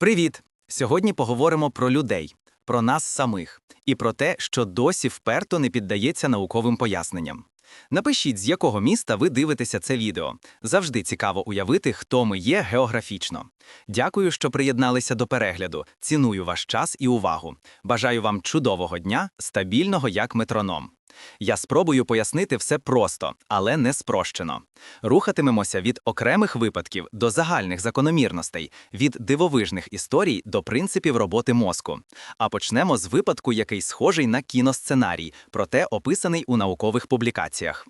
Привіт! Сьогодні поговоримо про людей, про нас самих і про те, що досі вперто не піддається науковим поясненням. Напишіть, з якого міста ви дивитеся це відео. Завжди цікаво уявити, хто ми є географічно. Дякую, що приєдналися до перегляду. Ціную ваш час і увагу. Бажаю вам чудового дня, стабільного як метроном. Я спробую пояснити все просто, але не спрощено. Рухатимемося від окремих випадків до загальних закономірностей, від дивовижних історій до принципів роботи мозку. А почнемо з випадку, який схожий на кіносценарій, проте описаний у наукових публікаціях.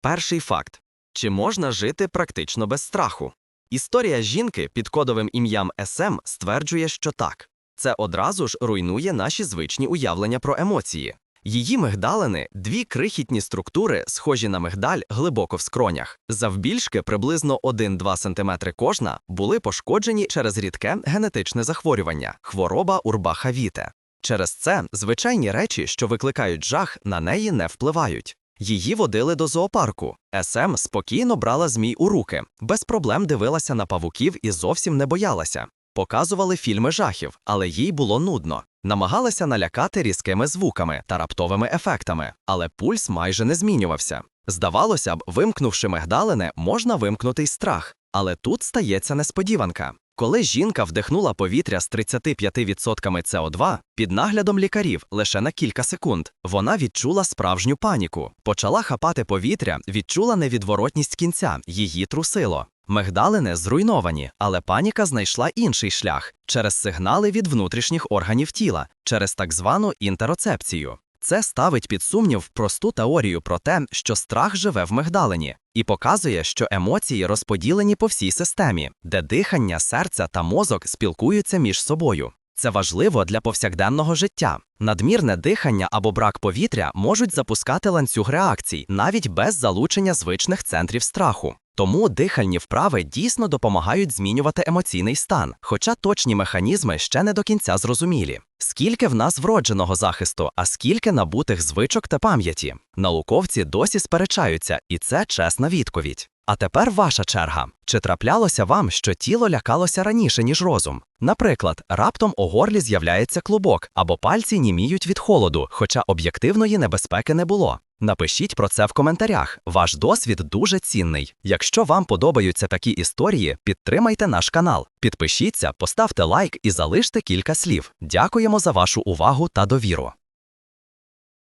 Перший факт: чи можна жити практично без страху? Історія жінки під кодовим ім'ям СМ стверджує, що так. Це одразу ж руйнує наші звичні уявлення про емоції. Її мигдалини дві крихітні структури, схожі на мигдаль глибоко в скронях. Завбільшки приблизно 1-2 см кожна були пошкоджені через рідке генетичне захворювання хвороба урбаха-віте. Через це звичайні речі, що викликають жах, на неї не впливають. Її водили до зоопарку. СМ спокійно брала змій у руки, без проблем дивилася на павуків і зовсім не боялася. Показували фільми жахів, але їй було нудно. Намагалася налякати різкими звуками та раптовими ефектами, але пульс майже не змінювався. Здавалося б, вимкнувши мигдалини, можна вимкнути й страх, але тут стається несподіванка. Коли жінка вдихнула повітря з 35% СО2 під наглядом лікарів лише на кілька секунд, вона відчула справжню паніку. Почала хапати повітря, відчула невідворотність кінця, її трусило. Мигдалини зруйновані, але паніка знайшла інший шлях через сигнали від внутрішніх органів тіла, через так звану інтероцепцію. Це ставить під сумнів просту теорію про те, що страх живе в мигдалині, і показує, що емоції розподілені по всій системі, де дихання, серця та мозок спілкуються між собою. Це важливо для повсякденного життя. Надмірне дихання або брак повітря можуть запускати ланцюг реакцій навіть без залучення звичних центрів страху. Тому дихальні вправи дійсно допомагають змінювати емоційний стан, хоча точні механізми ще не до кінця зрозумілі. Скільки в нас вродженого захисту, а скільки набутих звичок та пам'яті. Науковці досі сперечаються, і це чесна відповідь. А тепер ваша черга. Чи траплялося вам, що тіло лякалося раніше, ніж розум? Наприклад, раптом у горлі з'являється клубок або пальці німіють від холоду, хоча об'єктивної небезпеки не було. Напишіть про це в коментарях. Ваш досвід дуже цінний. Якщо вам подобаються такі історії, підтримайте наш канал, підпишіться, поставте лайк і залиште кілька слів. Дякуємо за вашу увагу та довіру.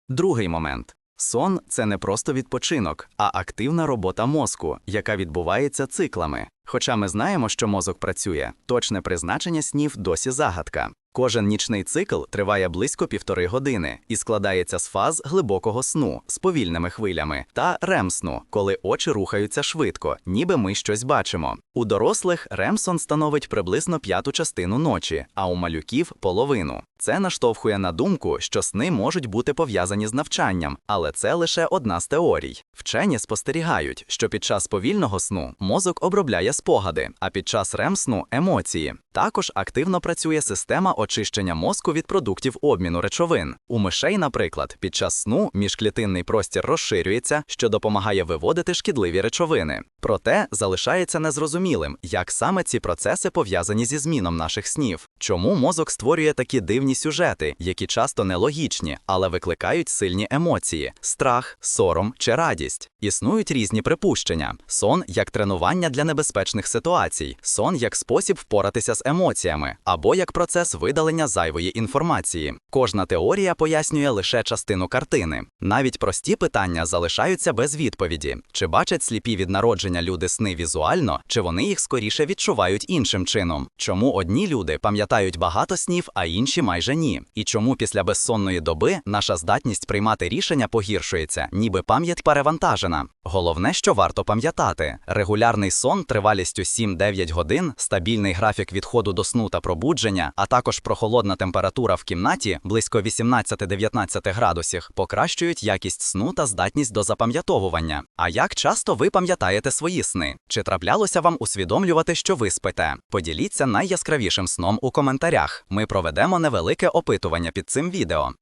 Другий момент. Сон це не просто відпочинок, а активна робота мозку, яка відбувається циклами. Хоча ми знаємо, що мозок працює, точне призначення снів досі загадка. Кожен нічний цикл триває близько півтори години і складається з фаз глибокого сну з повільними хвилями та рем-сну, коли очі рухаються швидко, ніби ми щось бачимо. У дорослих ремсон становить приблизно п'яту частину ночі, а у малюків половину. Це наштовхує на думку, що сни можуть бути пов'язані з навчанням, але це лише одна з теорій. Вчені спостерігають, що під час повільного сну мозок обробляє спогади, а під час ремсну емоції. Також активно працює система очищення мозку від продуктів обміну речовин. У мишей, наприклад, під час сну міжклітинний простір розширюється, що допомагає виводити шкідливі речовини. Проте залишається незрозумілим, як саме ці процеси пов'язані зі зміном наших снів. Чому мозок створює такі дивні сюжети, які часто нелогічні, але викликають сильні емоції: страх, сором чи радість. Існують різні припущення: сон як тренування для небезпечних ситуацій, сон як спосіб впоратися з емоціями, або як процес видалення зайвої інформації. Кожна теорія пояснює лише частину картини. Навіть прості питання залишаються без відповіді: чи бачать сліпі від народження люди сни візуально, чи вони їх скоріше відчувають іншим чином? Чому одні люди пам'ятають багато снів, а інші майже ні? І чому після безсонної доби наша здатність приймати рішення погіршується, ніби пам'ять перевантажена? Головне, що варто пам'ятати: регулярний сон тривалістю 7-9 годин, стабільний графік відходу до сну та пробудження, а також прохолодна температура в кімнаті близько 18-19 градусів, покращують якість сну та здатність до запам'ятовування. А як часто ви пам'ятаєте свої сни? Чи траплялося вам усвідомлювати, що ви спите? Поділіться найяскравішим сном у коментарях. Ми проведемо невелике опитування під цим відео.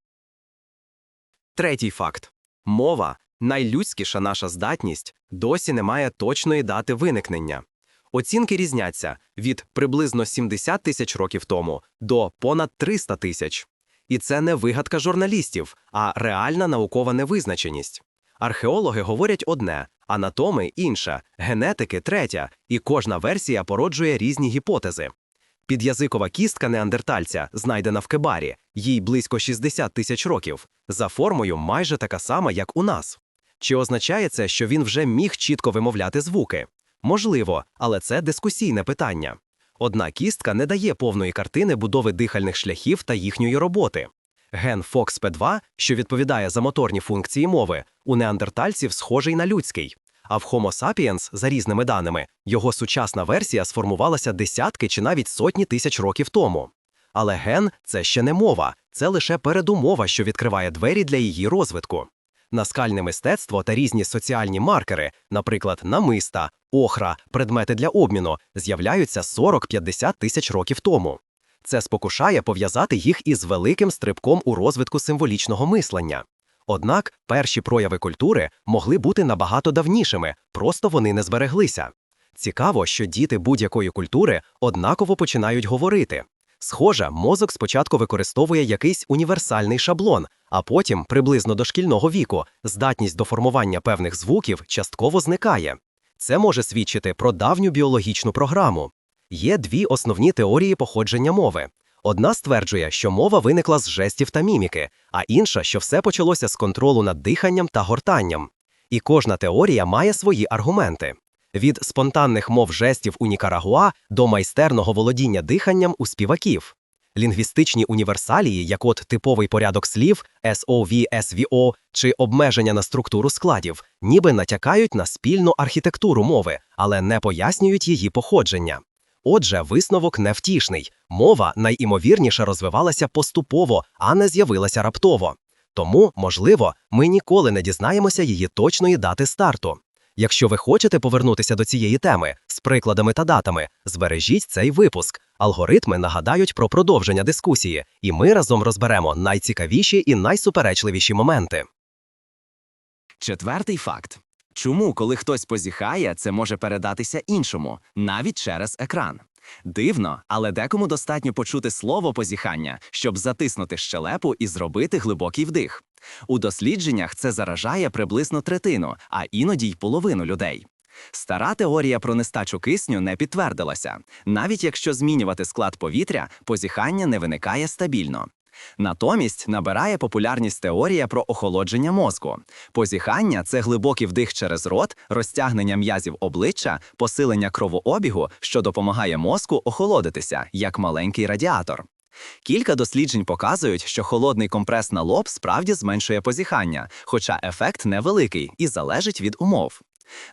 Третій факт: мова, найлюдськіша наша здатність, досі не має точної дати виникнення. Оцінки різняться від приблизно 70 тисяч років тому до понад 300 тисяч. І це не вигадка журналістів, а реальна наукова невизначеність. Археологи говорять одне, анатоми інше, генетики третя, і кожна версія породжує різні гіпотези. Підязикова кістка неандертальця, знайдена в Кебарі, їй близько 60 тисяч років, за формою майже така сама, як у нас. Чи означає це, що він вже міг чітко вимовляти звуки? Можливо, але це дискусійне питання. Одна кістка не дає повної картини будови дихальних шляхів та їхньої роботи. Ген FOXP2, що відповідає за моторні функції мови, у неандертальців схожий на людський. А в Homo sapiens, за різними даними, його сучасна версія сформувалася десятки чи навіть сотні тисяч років тому. Але ген це ще не мова, це лише передумова, що відкриває двері для її розвитку. Наскальне мистецтво та різні соціальні маркери, наприклад, намиста, охра, предмети для обміну, з'являються 40-50 тисяч років тому. Це спокушає пов'язати їх із великим стрибком у розвитку символічного мислення. Однак перші прояви культури могли бути набагато давнішими, просто вони не збереглися. Цікаво, що діти будь-якої культури однаково починають говорити. Схоже, мозок спочатку використовує якийсь універсальний шаблон, а потім, приблизно до шкільного віку, здатність до формування певних звуків частково зникає. Це може свідчити про давню біологічну програму. Є дві основні теорії походження мови. Одна стверджує, що мова виникла з жестів та міміки, а інша, що все почалося з контролу над диханням та гортанням. І кожна теорія має свої аргументи. Від спонтанних мов жестів у Нікарагуа до майстерного володіння диханням у співаків. Лінгвістичні універсалії, як от типовий порядок слів, SOV, SVO чи обмеження на структуру складів, ніби натякають на спільну архітектуру мови, але не пояснюють її походження. Отже, висновок невтішний. Мова найімовірніше розвивалася поступово, а не з'явилася раптово. Тому, можливо, ми ніколи не дізнаємося її точної дати старту. Якщо ви хочете повернутися до цієї теми з прикладами та датами, збережіть цей випуск. Алгоритми нагадають про продовження дискусії, і ми разом розберемо найцікавіші і найсуперечливіші моменти. Четвертий факт. Чому, коли хтось позіхає, це може передатися іншому, навіть через екран? Дивно, але декому достатньо почути слово позіхання, щоб затиснути щелепу і зробити глибокий вдих. У дослідженнях це заражає приблизно третину, а іноді й половину людей. Стара теорія про нестачу кисню не підтвердилася. Навіть якщо змінювати склад повітря, позіхання не виникає стабільно. Натомість набирає популярність теорія про охолодження мозку. Позіхання це глибокий вдих через рот, розтягнення м'язів обличчя, посилення кровообігу, що допомагає мозку охолодитися, як маленький радіатор. Кілька досліджень показують, що холодний компрес на лоб справді зменшує позіхання, хоча ефект невеликий і залежить від умов.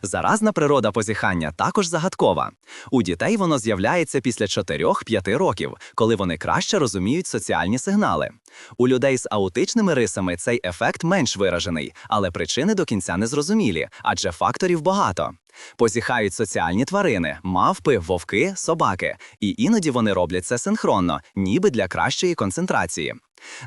Заразна природа позіхання також загадкова. У дітей воно з'являється після 4-5 років, коли вони краще розуміють соціальні сигнали. У людей з аутичними рисами цей ефект менш виражений, але причини до кінця не зрозумілі, адже факторів багато. Позіхають соціальні тварини, мавпи, вовки, собаки, і іноді вони роблять це синхронно, ніби для кращої концентрації.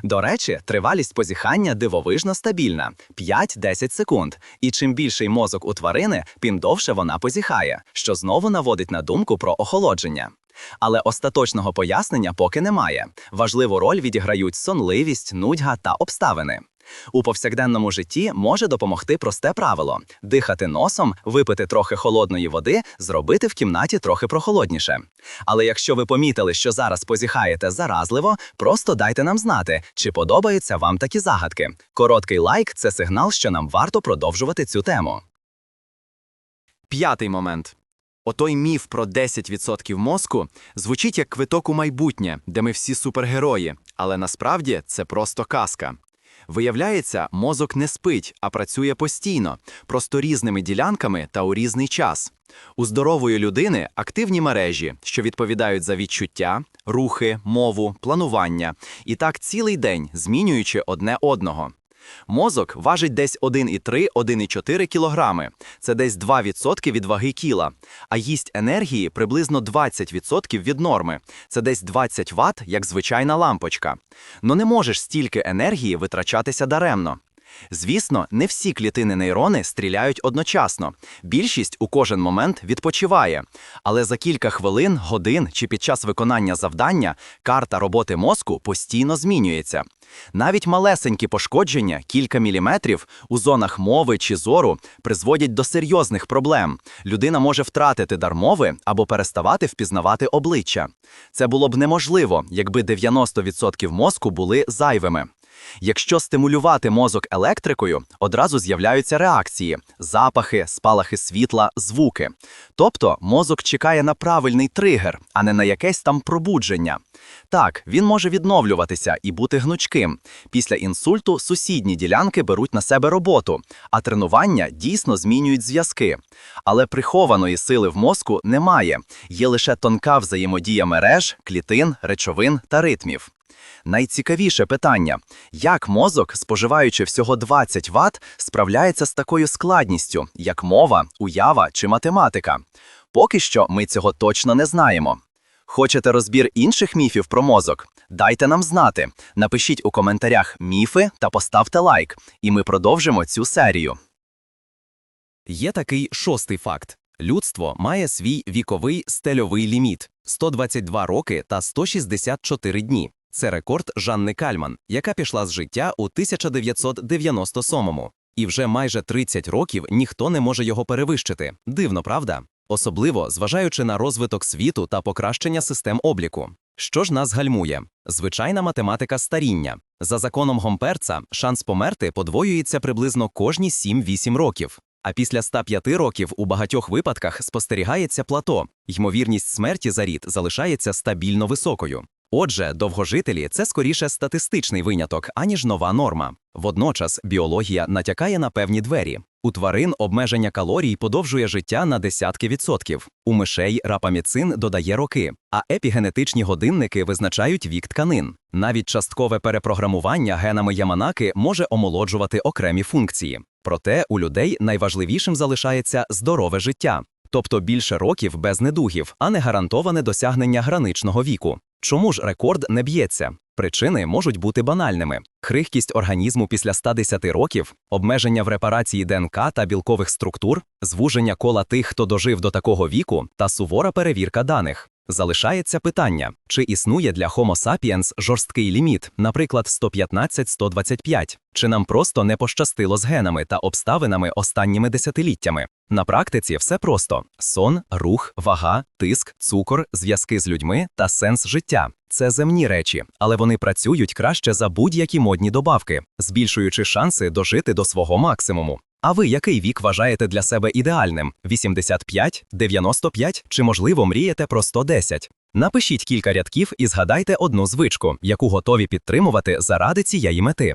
До речі, тривалість позіхання дивовижно стабільна 5-10 секунд. І чим більший мозок у тварини, тим довше вона позіхає, що знову наводить на думку про охолодження. Але остаточного пояснення поки немає. Важливу роль відіграють сонливість, нудьга та обставини. У повсякденному житті може допомогти просте правило: дихати носом, випити трохи холодної води, зробити в кімнаті трохи прохолодніше. Але якщо ви помітили, що зараз позіхаєте заразливо, просто дайте нам знати, чи подобаються вам такі загадки. Короткий лайк це сигнал, що нам варто продовжувати цю тему. П'ятий момент. Отой міф про 10% мозку звучить як квиток у майбутнє, де ми всі супергерої, але насправді це просто казка. Виявляється, мозок не спить, а працює постійно, просто різними ділянками та у різний час. У здорової людини активні мережі, що відповідають за відчуття, рухи, мову, планування, і так цілий день, змінюючи одне одного. Мозок важить десь 1,3-1,4 кілограми. Це десь 2% від ваги кіла, а їсть енергії приблизно 20% від норми. Це десь 20 Вт, як звичайна лампочка. Но не можеш стільки енергії витрачатися даремно. Звісно, не всі клітини нейрони стріляють одночасно. Більшість у кожен момент відпочиває. Але за кілька хвилин, годин чи під час виконання завдання карта роботи мозку постійно змінюється. Навіть малесенькі пошкодження, кілька міліметрів, у зонах мови чи зору призводять до серйозних проблем. Людина може втратити дар мови або переставати впізнавати обличчя. Це було б неможливо, якби 90% мозку були зайвими. Якщо стимулювати мозок електрикою, одразу з'являються реакції: запахи, спалахи світла, звуки. Тобто мозок чекає на правильний тригер, а не на якесь там пробудження. Так, він може відновлюватися і бути гнучким. Після інсульту сусідні ділянки беруть на себе роботу, а тренування дійсно змінюють зв'язки. Але прихованої сили в мозку немає, є лише тонка взаємодія мереж, клітин, речовин та ритмів. Найцікавіше питання: як мозок, споживаючи всього 20 Вт, справляється з такою складністю, як мова, уява чи математика? Поки що ми цього точно не знаємо. Хочете розбір інших міфів про мозок? Дайте нам знати. Напишіть у коментарях міфи та поставте лайк, і ми продовжимо цю серію. Є такий шостий факт: людство має свій віковий стельовий ліміт 122 роки та 164 дні. Це рекорд Жанни Кальман, яка пішла з життя у 1997-му. І вже майже 30 років ніхто не може його перевищити. Дивно, правда? Особливо зважаючи на розвиток світу та покращення систем обліку. Що ж нас гальмує? Звичайна математика старіння. За законом Гомперца шанс померти подвоюється приблизно кожні 7-8 років. А після 105 років у багатьох випадках спостерігається плато, ймовірність смерті за рід залишається стабільно високою. Отже, довгожителі це скоріше статистичний виняток, аніж нова норма. Водночас біологія натякає на певні двері. У тварин обмеження калорій подовжує життя на десятки відсотків. У мишей рапаміцин додає роки, а епігенетичні годинники визначають вік тканин. Навіть часткове перепрограмування генами Яманаки може омолоджувати окремі функції. Проте у людей найважливішим залишається здорове життя, тобто більше років без недугів, а не гарантоване досягнення граничного віку. Чому ж рекорд не б'ється? Причини можуть бути банальними: крихкість організму після 110 років, обмеження в репарації ДНК та білкових структур, звуження кола тих, хто дожив до такого віку, та сувора перевірка даних. Залишається питання, чи існує для Homo sapiens жорсткий ліміт, наприклад, 115-125, чи нам просто не пощастило з генами та обставинами останніми десятиліттями. На практиці все просто: сон, рух, вага, тиск, цукор, зв'язки з людьми та сенс життя. Це земні речі, але вони працюють краще за будь-які модні добавки, збільшуючи шанси дожити до свого максимуму. А ви який вік вважаєте для себе ідеальним? 85, 95 чи, можливо, мрієте про 110? Напишіть кілька рядків і згадайте одну звичку, яку готові підтримувати заради цієї мети.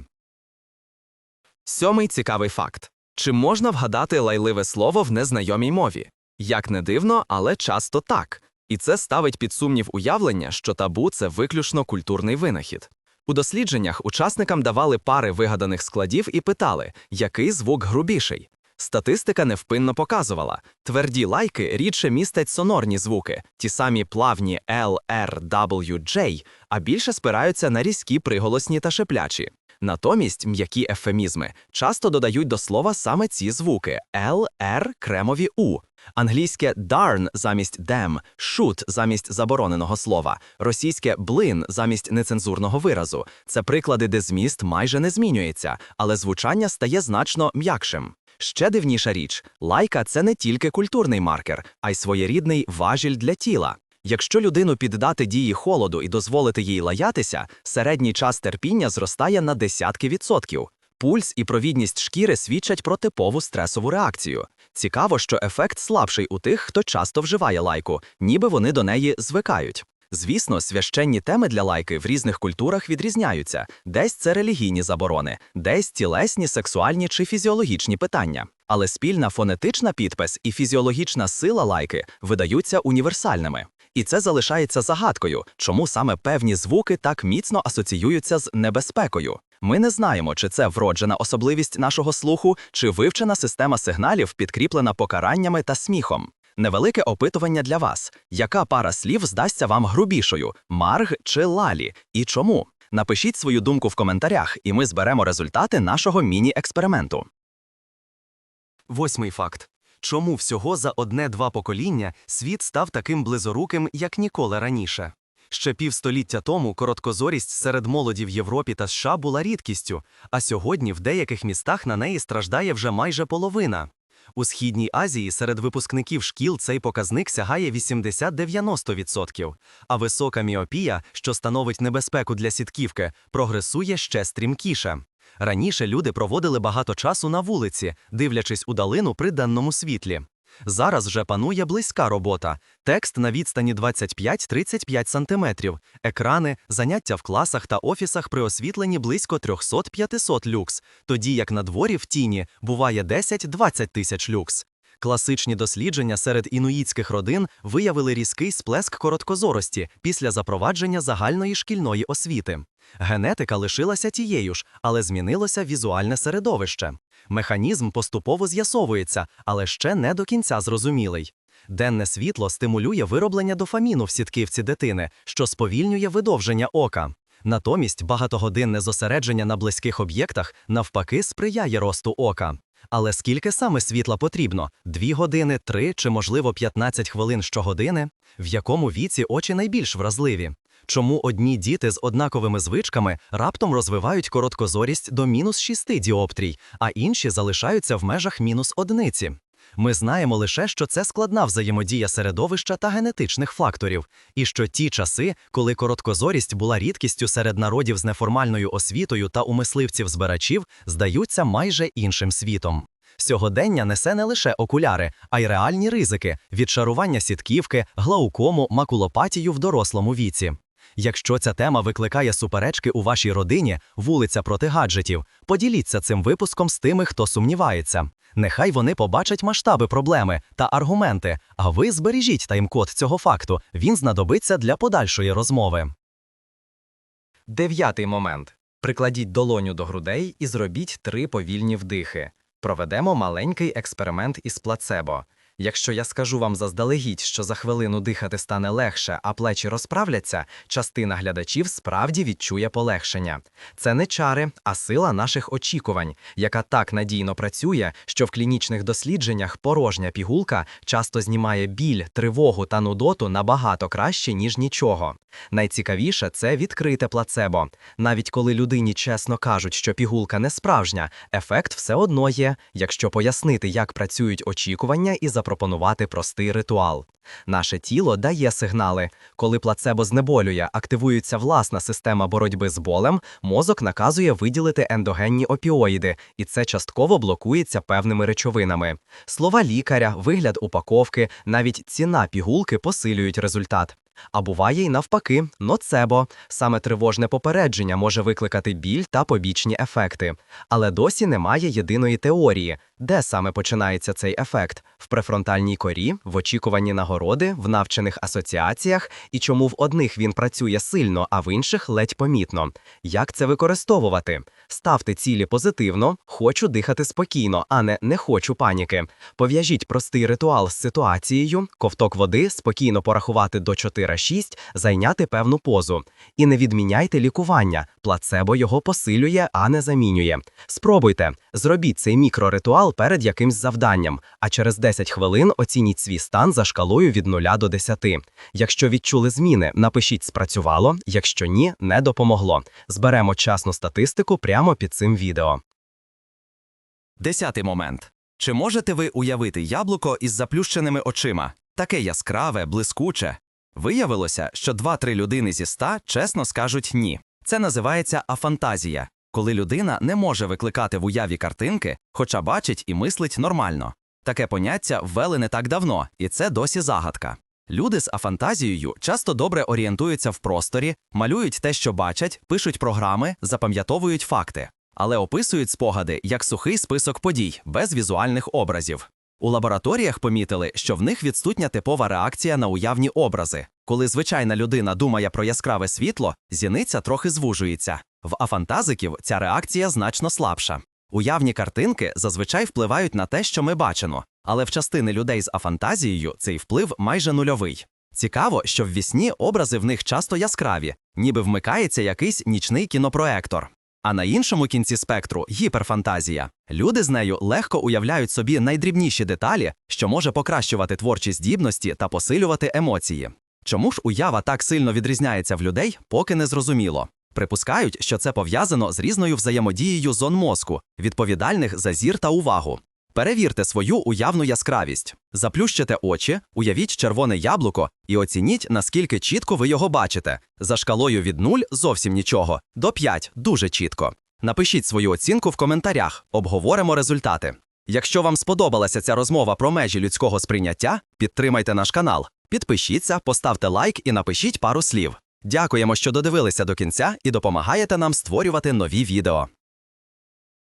Сьомий цікавий факт: чи можна вгадати лайливе слово в незнайомій мові? Як не дивно, але часто так. І це ставить під сумнів уявлення, що табу це виключно культурний винахід. У дослідженнях учасникам давали пари вигаданих складів і питали, який звук грубіший. Статистика невпинно показувала, тверді лайки рідше містять сонорні звуки, ті самі плавні L, R, W, J, а більше спираються на різкі приголосні та шеплячі. Натомість м'які ефемізми часто додають до слова саме ці звуки L, R, кремові U. Англійське darn замість damn, shoot замість забороненого слова, російське блин замість нецензурного виразу. Це приклади, де зміст майже не змінюється, але звучання стає значно м'якшим. Ще дивніша річ, лайка це не тільки культурний маркер, а й своєрідний важіль для тіла. Якщо людину піддати дії холоду і дозволити їй лаятися, середній час терпіння зростає на десятки відсотків. Пульс і провідність шкіри свідчать про типову стресову реакцію. Цікаво, що ефект слабший у тих, хто часто вживає лайку, ніби вони до неї звикають. Звісно, священні теми для лайки в різних культурах відрізняються: десь це релігійні заборони, десь тілесні, сексуальні чи фізіологічні питання. Але спільна фонетична підпис і фізіологічна сила лайки видаються універсальними. І це залишається загадкою, чому саме певні звуки так міцно асоціюються з небезпекою. Ми не знаємо, чи це вроджена особливість нашого слуху, чи вивчена система сигналів, підкріплена покараннями та сміхом. Невелике опитування для вас: яка пара слів здасться вам грубішою марг чи лалі? І чому? Напишіть свою думку в коментарях, і ми зберемо результати нашого міні-експерименту. Восьмий факт. Чому всього за одне-два покоління світ став таким близоруким, як ніколи раніше? Ще півстоліття тому короткозорість серед молоді в Європі та США була рідкістю, а сьогодні в деяких містах на неї страждає вже майже половина. У Східній Азії серед випускників шкіл цей показник сягає 80-90%, а висока міопія, що становить небезпеку для сітківки, прогресує ще стрімкіше. Раніше люди проводили багато часу на вулиці, дивлячись у далину при денному світлі. Зараз вже панує близька робота, текст на відстані 25-35 см, екрани, заняття в класах та офісах при освітленні близько 300-500 люкс, тоді як на дворі в тіні буває 10-20 тисяч люкс. Класичні дослідження серед інуїтських родин виявили різкий сплеск короткозорості після запровадження загальної шкільної освіти. Генетика лишилася тією ж, але змінилося візуальне середовище. Механізм поступово з'ясовується, але ще не до кінця зрозумілий. Денне світло стимулює вироблення дофаміну в сітківці дитини, що сповільнює видовження ока. Натомість багатогодинне зосередження на близьких об'єктах навпаки сприяє росту ока. Але скільки саме світла потрібно? Дві години, три чи, можливо, 15 хвилин щогодини? В якому віці очі найбільш вразливі? Чому одні діти з однаковими звичками раптом розвивають короткозорість до мінус 6 діоптрій, а інші залишаються в межах мінус одиниці? Ми знаємо лише, що це складна взаємодія середовища та генетичних факторів, і що ті часи, коли короткозорість була рідкістю серед народів з неформальною освітою та у мисливців-збирачів, здаються майже іншим світом. Сьогодення несе не лише окуляри, а й реальні ризики від шарування сітківки, глаукому, макулопатію в дорослому віці. Якщо ця тема викликає суперечки у вашій родині, вулиця проти гаджетів, поділіться цим випуском з тими, хто сумнівається. Нехай вони побачать масштаби проблеми та аргументи, а ви збережіть таймкод цього факту. Він знадобиться для подальшої розмови. Дев'ятий момент. Прикладіть долоню до грудей і зробіть три повільні вдихи. Проведемо маленький експеримент із плацебо. Якщо я скажу вам заздалегідь, що за хвилину дихати стане легше, а плечі розправляться, частина глядачів справді відчує полегшення. Це не чари, а сила наших очікувань, яка так надійно працює, що в клінічних дослідженнях порожня пігулка часто знімає біль, тривогу та нудоту набагато краще, ніж нічого. Найцікавіше це відкрите плацебо. Навіть коли людині чесно кажуть, що пігулка не справжня, ефект все одно є, якщо пояснити, як працюють очікування і запропонувати простий ритуал. Наше тіло дає сигнали. Коли плацебо знеболює, активується власна система боротьби з болем, мозок наказує виділити ендогенні опіоїди, і це частково блокується певними речовинами. Слова лікаря, вигляд упаковки, навіть ціна пігулки посилюють результат. А буває й навпаки, ноцебо. Саме тривожне попередження може викликати біль та побічні ефекти. Але досі немає єдиної теорії, де саме починається цей ефект в префронтальній корі, в очікуванні нагороди, в навчених асоціаціях, і чому в одних він працює сильно, а в інших ледь помітно. Як це використовувати? Ставте цілі позитивно, хочу дихати спокійно, а не не хочу паніки. Пов'яжіть простий ритуал з ситуацією, ковток води, спокійно порахувати до 4-6, зайняти певну позу. І не відміняйте лікування. Плацебо його посилює, а не замінює. Спробуйте, зробіть цей мікроритуал перед якимсь завданням, а через 10 хвилин оцініть свій стан за шкалою від 0 до 10. Якщо відчули зміни, напишіть спрацювало, якщо ні, не допомогло. Зберемо часну статистику прямо під цим відео. Десятий момент. Чи можете ви уявити яблуко із заплющеними очима? Таке яскраве, блискуче. Виявилося, що 2-3 людини зі 100 чесно скажуть ні. Це називається афантазія, коли людина не може викликати в уяві картинки, хоча бачить і мислить нормально. Таке поняття ввели не так давно, і це досі загадка. Люди з афантазією часто добре орієнтуються в просторі, малюють те, що бачать, пишуть програми, запам'ятовують факти, але описують спогади як сухий список подій, без візуальних образів. У лабораторіях помітили, що в них відсутня типова реакція на уявні образи. Коли звичайна людина думає про яскраве світло, зіниця трохи звужується. В афантазиків ця реакція значно слабша. Уявні картинки зазвичай впливають на те, що ми бачимо, але в частини людей з афантазією цей вплив майже нульовий. Цікаво, що в вісні образи в них часто яскраві, ніби вмикається якийсь нічний кінопроектор. А на іншому кінці спектру гіперфантазія. Люди з нею легко уявляють собі найдрібніші деталі, що може покращувати творчі здібності та посилювати емоції. Чому ж уява так сильно відрізняється в людей, поки не зрозуміло. Припускають, що це пов'язано з різною взаємодією зон мозку, відповідальних за зір та увагу. Перевірте свою уявну яскравість. Заплющите очі, уявіть червоне яблуко і оцініть, наскільки чітко ви його бачите. За шкалою від 0 зовсім нічого, до 5 дуже чітко. Напишіть свою оцінку в коментарях, обговоримо результати. Якщо вам сподобалася ця розмова про межі людського сприйняття, підтримайте наш канал, підпишіться, поставте лайк і напишіть пару слів. Дякуємо, що додивилися до кінця і допомагаєте нам створювати нові відео.